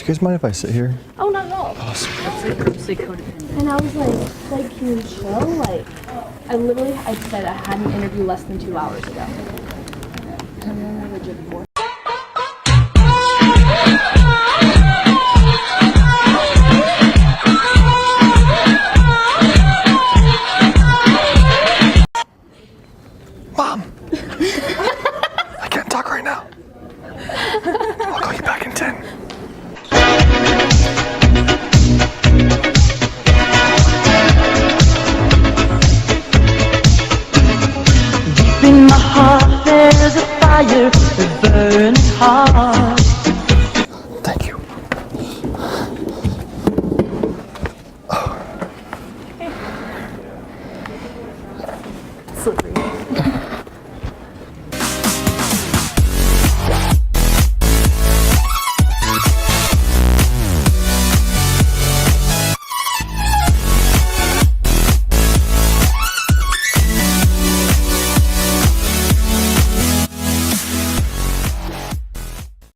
Do you guys mind if I sit here? Oh, not at all. And I was like, like, can you chill? Like, I literally, I said I had an interview less than two hours ago. Mom! I can't talk right now. In my heart, there's a fire that burns hard. Thank you. Oh. Slippery.